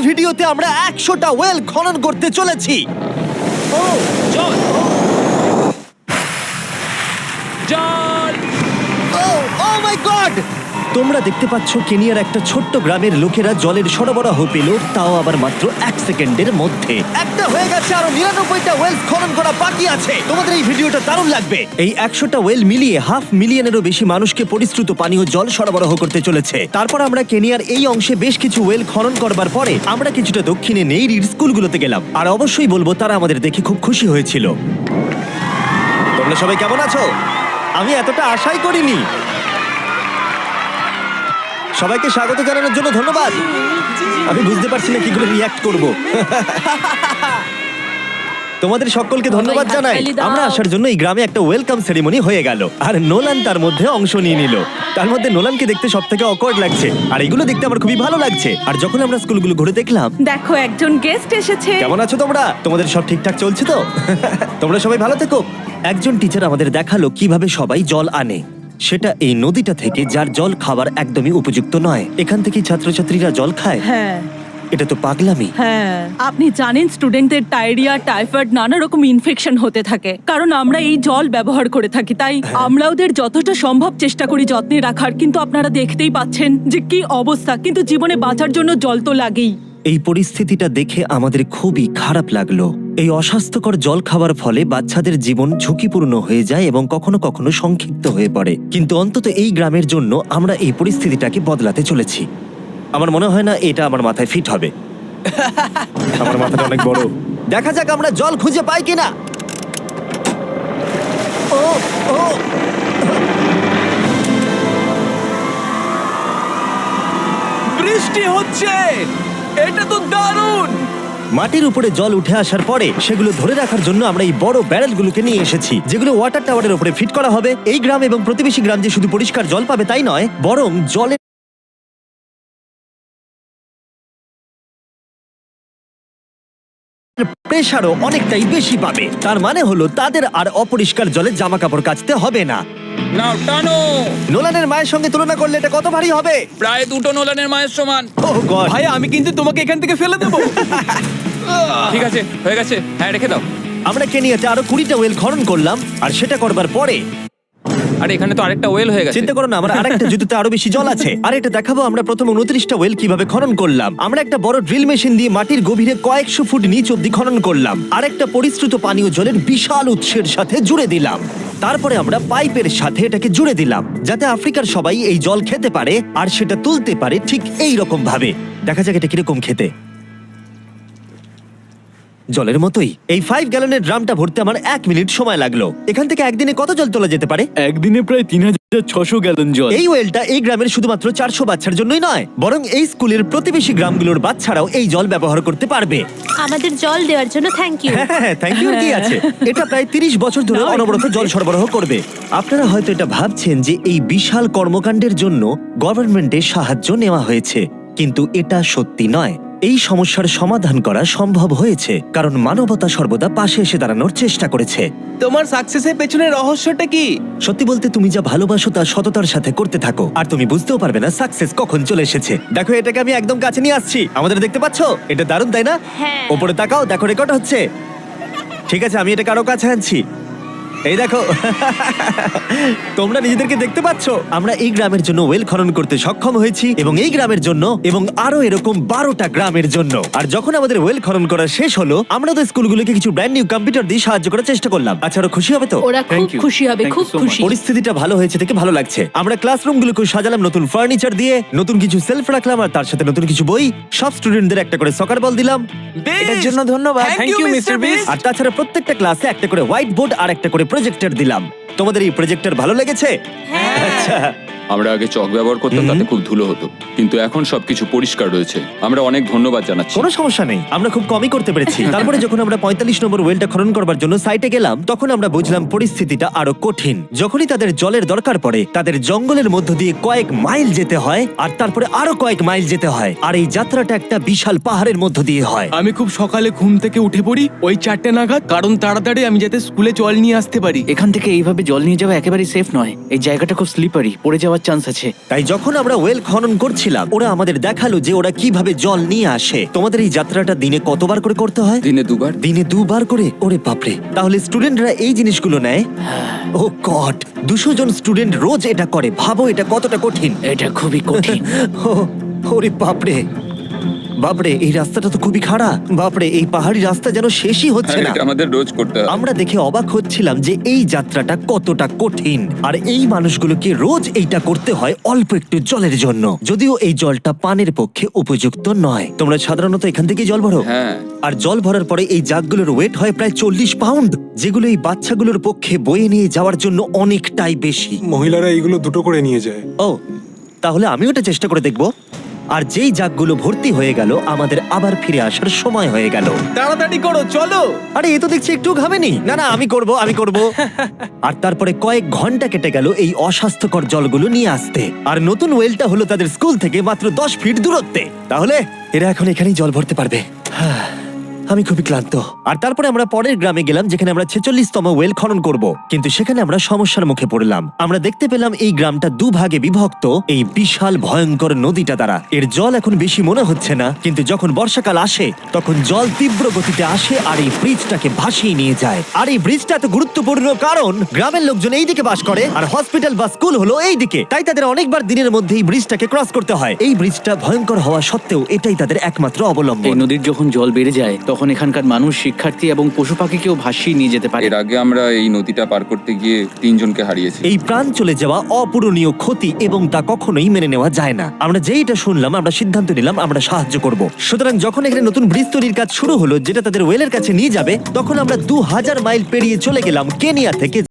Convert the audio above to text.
ভিডিওতে আমরা একশোটা ওয়েল খনন করতে চলেছি। ও জল। জল। ও ও মাই গড তোমরা দেখতে পাচ্ছ কেনিয়ার একটা ছোট্ট গ্রামের লোকেরা জলের সরবরাহ পেল তাও আবার মাত্র এক সেকেন্ডের মধ্যে। একটা হয়ে গেছে আরও নিরানব্বইটা ওয়েল খনন করা বাকি আছে। তোমাদের এই ভিডিওটা দারুণ লাগবে। এই একশোটা ওয়েল মিলিয়ে হাফ মিলিয়নেরও বেশি মানুষকে পরিশ্রুত পানীয় জল সরবরাহ করতে চলেছে। তারপর আমরা কেনিয়ার এই অংশে বেশ কিছু ওয়েল খনন করবার পরে আমরা কিছুটা দক্ষিণে নেইরির স্কুলগুলোতে গেলাম। আর অবশ্যই বলব তারা আমাদের দেখে খুব খুশি হয়েছিল। তোমরা সবাই কেমন আছো? আমি এতটা আশাই করিনি। সবাইকে স্বাগত জানানোর জন্য ধন্যবাদ। আমি বুঝতে পারছি না কি করে রিয়াক্ট করব। তোমাদের সকলকে ধন্যবাদ জানাই। আমরা আসার জন্য এই গ্রামে একটা ওয়েলকাম সেরিমনি হয়ে গেল। আর নোলান তার মধ্যে অংশ নিয়ে নিল। তার মধ্যে নোলানকে দেখতে সব থেকে অকওয়ার্ড লাগছে। আর এগুলো দেখতে আমার খুবই ভালো লাগছে। আর যখন আমরা স্কুলগুলো ঘুরে দেখলাম দেখো একজন গেস্ট এসেছে। কেমন আছো তোমরা? তোমাদের সব ঠিকঠাক চলছে তো? তোমরা সবাই ভালো থেকো। একজন টিচার আমাদের দেখাল কীভাবে সবাই জল আনে। সেটা এই নদীটা থেকে যার জল খাবার একদমই উপযুক্ত নয়। এখান থেকে ছাত্রছাত্রীরা জল খায়। হ্যাঁ। এটা তো পাগলামি। হ্যাঁ। আপনি জানেন স্টুডেন্টদের ডায়রিয়া টাইফয়েড নানা রকম ইনফেকশন হতে থাকে। কারণ আমরা এই জল ব্যবহার করে থাকি তাই আমরা ওদের যতটা সম্ভব চেষ্টা করি যত্নে রাখার কিন্তু আপনারা দেখতেই পাচ্ছেন যে কি অবস্থা। কিন্তু জীবনে বাঁচার জন্য জল তো লাগেই। এই পরিস্থিতিটা দেখে আমাদের খুবই খারাপ লাগল। এই অস্বাস্থ্যকর জল খাওয়ার ফলে বাচ্চাদের জীবন ঝুঁকিপূর্ণ হয়ে যায় এবং কখনো কখনো সংক্ষিপ্ত হয়ে পড়ে। কিন্তু অন্তত এই গ্রামের জন্য আমরা এই পরিস্থিতিটাকে বদলাতে চলেছি। আমার মনে হয় না এটা আমার মাথায় ফিট হবে। আমার মাথাটা অনেক বড়। দেখা যাক আমরা জল খুঁজে পাই কিনা। ও ও। বৃষ্টি হচ্ছে! এটা তো দারুণ! মাটির উপরে জল উঠে আসার পরে সেগুলো ধরে রাখার জন্য আমরা এই বড় ব্যারেলগুলোকে নিয়ে এসেছি যেগুলো ওয়াটার টাওয়ারের উপরে ফিট করা হবে। এই গ্রাম এবং প্রতিবেশী গ্রাম যে শুধু পরিষ্কার জল পাবে তাই নয় বরং জলের প্রেশারও অনেকটাই বেশি পাবে। তার মানে হলো তাদের আর অপরিষ্কার জলে জামা কাপড় কাচতে হবে না। নাও টানো! নোলানের মায়ের সঙ্গে তুলনা করলে এটা কত ভারী হবে? প্রায় দুটো নোলানের মায়ের সমান। গড। ভাই আমি কিন্তু তোমাকে এখান থেকে ফেলে দেবো। ঠিক আছে হয়ে গেছে। হ্যাঁ রেখে দাও। আমরা কেনিয়াতে আরও কুড়িটা ওয়েল খনন করলাম আর সেটা করবার পরে আরে এখানে তো আরেকটা ওয়েল হয়ে গেছে। চিন্তা করো না আমার আরেকটা জুতোতে আরও বেশি জল আছে। আর এটা দেখাবো আমরা প্রথম উনত্রিশটা ওয়েল কীভাবে খনন করলাম। আমরা একটা বড় ড্রিল মেশিন দিয়ে মাটির গভীরে কয়েকশো ফুট নিচ অব্দি খনন করলাম। আর একটা পরিশ্রুত পানীয় জলের বিশাল উৎসের সাথে জুড়ে দিলাম। তারপরে আমরা পাইপের সাথে এটাকে জুড়ে দিলাম যাতে আফ্রিকার সবাই এই জল খেতে পারে আর সেটা তুলতে পারে ঠিক এই রকম ভাবে দেখা যাক এটা কীরকম খেতে। জলের মতোই। এই ফাইভ গ্যালনের ড্রামটা ভরতে আমার এক মিনিট সময় লাগল। এখান থেকে একদিনে কত জল তোলা যেতে পারে? একদিনে প্রায় তিন হাজার ছশো গ্যালন জল। এই ওয়েলটা এই গ্রামের শুধুমাত্র চারশো বাচ্চার জন্যই নয় বরং এই স্কুলের প্রতিবেশী গ্রামগুলোর বাচ্চারাও এই জল ব্যবহার করতে পারবে। আমাদের জল দেওয়ার জন্য থ্যাংক ইউ হ্যাঁ থ্যাংক ইউ কি আছে। এটা প্রায় তিরিশ বছর ধরে অনবরত জল সরবরাহ করবে। আপনারা হয়তো এটা ভাবছেন যে এই বিশাল কর্মকাণ্ডের জন্য গভর্নমেন্টের সাহায্য নেওয়া হয়েছে কিন্তু এটা সত্যি নয়। এই সমস্যার সমাধান করা সম্ভব হয়েছে কারণ মানবতা সর্বদা পাশে এসে দাঁড়ানোর চেষ্টা করেছে। তোমার সাকসেসের পেছনে রহস্যটা কি? সত্যি বলতে তুমি যা ভালোবাসো তা সততার সাথে করতে থাকো আর তুমি বুঝতেও পারবে না সাকসেস কখন চলে এসেছে। দেখো এটাকে আমি একদম কাছে নিয়ে আসছি। আমাদের দেখতে পাচ্ছো? এটা দারুণ তাই না? হ্যাঁ। ওপরে তাকাও দেখো রেকর্ড হচ্ছে। ঠিক আছে আমি এটা কারও কাছে আনছি। এই দেখো। তোমরা নিজেদেরকে দেখতে পাচ্ছ? আমরা এই গ্রামের জন্য ওয়েল খনন করতে সক্ষম হয়েছি এবং এই গ্রামের জন্য এবং আরও এরকম বারোটা গ্রামের জন্য। আর যখন আমাদের ওয়েল খনন করা শেষ হলো আমরা তো স্কুলগুলোকে কিছু ব্র্যান্ড নিউ কম্পিউটার দিয়ে সাহায্য করার চেষ্টা করলাম। আচ্ছা ওরা খুশি হবে তো? ওরা খুব Thank you. খুশি হবে Thank খুব you so much. খুশি পরিস্থিতিটা ভালো হয়েছে থেকে ভালো লাগছে। আমরা ক্লাসরুমগুলোকে সাজালাম নতুন ফার্নিচার দিয়ে নতুন কিছু সেলফ রাখলাম আর তার সাথে নতুন কিছু বই। সব স্টুডেন্টদের একটা করে সকার বল দিলাম। এটার জন্য ধন্যবাদ। থ্যাংক ইউ মিস্টার বিস আর তাছাড়া প্রত্যেকটা ক্লাসে একটা করে হোয়াইট বোর্ড আর একটা করে প্রজেক্টর দিলাম। তোমাদের এই প্রজেক্টর ভালো লেগেছে? আচ্ছা। আমরা আগে চক ব্যবহার করতাম তাতে খুব ধুলো হতো। কিন্তু এখন সবকিছু পরিষ্কার রয়েছে। আমরা অনেক ধন্যবাদ জানাচ্ছি। কোনো সমস্যা নেই। আমরা খুব কমই করতে পেরেছি। তারপরে যখন আমরা পঁয়তাল্লিশ নম্বর ওয়েলটা খনন করবার জন্য সাইটে গেলাম তখন আমরা বুঝলাম পরিস্থিতিটা আরও কঠিন। যখনই তাদের জলের দরকার পড়ে তাদের জঙ্গলের মধ্য দিয়ে কয়েক মাইল যেতে হয় আর তারপরে আরও কয়েক মাইল যেতে হয়। আর এই যাত্রাটা একটা বিশাল পাহাড়ের মধ্য দিয়ে হয়। আমি খুব সকালে ঘুম থেকে উঠে পড়ি ওই চারটে নাগাদ কারণ তাড়াতাড়ি আমি যাতে স্কুলে জল নিয়ে আসতে পারি। এখান থেকে এইভাবে এইভাবে জল নিয়ে যাওয়া একেবারেই সেফ নয়। এই জায়গাটা খুব স্লিপারি পড়ে যাওয়ার চান্স আছে। তাই যখন আমরা ওয়েল খনন করছিলাম ওরা আমাদের দেখাল যে ওরা কীভাবে জল নিয়ে আসে। তোমাদের এই যাত্রাটা দিনে কতবার করে করতে হয়? দিনে দুবার। দিনে দুবার করে? ওরে বাপরে। তাহলে স্টুডেন্টরা এই জিনিসগুলো নেয়? ও গড দুশো জন স্টুডেন্ট রোজ এটা করে। ভাবো এটা কতটা কঠিন। এটা খুবই কঠিন। ও, ওরে বাপরে! বাপরে এই রাস্তাটা তো খুবই খাড়া। বাপরে এই পাহাড়ি রাস্তা যেন শেষই হচ্ছে না। এটা আমাদের রোজ করতে হয়। আমরা দেখে অবাক হচ্ছিলাম যে এই যাত্রাটা কতটা কঠিন। আর এই মানুষগুলোকে রোজ এইটা করতে হয় অল্প একটু জলের জন্য। যদিও এই জলটা পানের পক্ষে উপযুক্ত নয়। তোমরা সাধারণত এখান থেকে জল ভরো। হ্যাঁ। আর জল ভরার পরে এই জাগগুলোর ওয়েট হয় প্রায় চল্লিশ পাউন্ড যেগুলো এই বাচ্চাগুলোর পক্ষে বয়ে নিয়ে যাওয়ার জন্য অনেকটাই বেশি। মহিলারা এইগুলো দুটো করে নিয়ে যায়। ও তাহলে আমি ওটা চেষ্টা করে দেখব। আর যেই জাগগুলো ভর্তি হয়ে গেল আমাদের আবার ফিরে আসার সময় হয়ে গেল। তাড়াতাড়ি করো চলো। আরে এ তো দেখছি একটু ঘামেনি। না না আমি করব আমি করব। আর তারপরে কয়েক ঘণ্টা কেটে গেল এই অস্বাস্থ্যকর জলগুলো নিয়ে আসতে। আর নতুন ওয়েলটা হলো তাদের স্কুল থেকে মাত্র দশ ফিট দূরত্বে। তাহলে এরা এখন এখানেই জল ভরতে পারবে। হ্যাঁ, আমি খুবই ক্লান্ত। আর তারপরে আমরা পরের গ্রামে গেলাম, যেখানে আমরা ছেচল্লিশতম ওয়েল খনন করব। কিন্তু সেখানে আমরা সমস্যার মুখে পড়লাম। আমরা দেখতে পেলাম এই গ্রামটা দুভাগে বিভক্ত, এই বিশাল ভয়ঙ্কর নদীটা দ্বারা। এর জল এখন বেশি মনে হচ্ছে না, কিন্তু যখন বর্ষাকাল আসে, তখন জল তীব্র গতিতে আসে আর এই ব্রিজটাকে ভাসিয়ে নিয়ে যায়। আর এই ব্রিজটা এত গুরুত্বপূর্ণ কারণ, গ্রামের লোকজন এই দিকে বাস করে আর হসপিটাল বা স্কুল হলো এই দিকে তাই তাদের অনেকবার দিনের মধ্যে এই ব্রিজটাকে ক্রস করতে হয়। এই ব্রিজটা ভয়ঙ্কর হওয়া সত্ত্বেও এটাই তাদের একমাত্র অবলম্বন। নদীর যখন জল বেড়ে যায়, তখন এখানকার মানুষ শিক্ষার্থী এবং পশু পাখিকেও ভাসিয়ে নিয়ে যেতে পারে। এর আগে আমরা এই নদীটা পার করতে গিয়ে তিনজনকে হারিয়েছি। এই প্রাণ চলে যাওয়া অপূরণীয় ক্ষতি এবং তা কখনোই মেনে নেওয়া যায় না। আমরা যেইটা শুনলাম আমরা সিদ্ধান্ত নিলাম আমরা সাহায্য করব। সুতরাং যখন এখানে নতুন ব্রিজ তৈরির কাজ শুরু হলো যেটা তাদের ওয়েলের কাছে নিয়ে যাবে তখন আমরা দু হাজার মাইল পেরিয়ে চলে গেলাম কেনিয়া থেকে।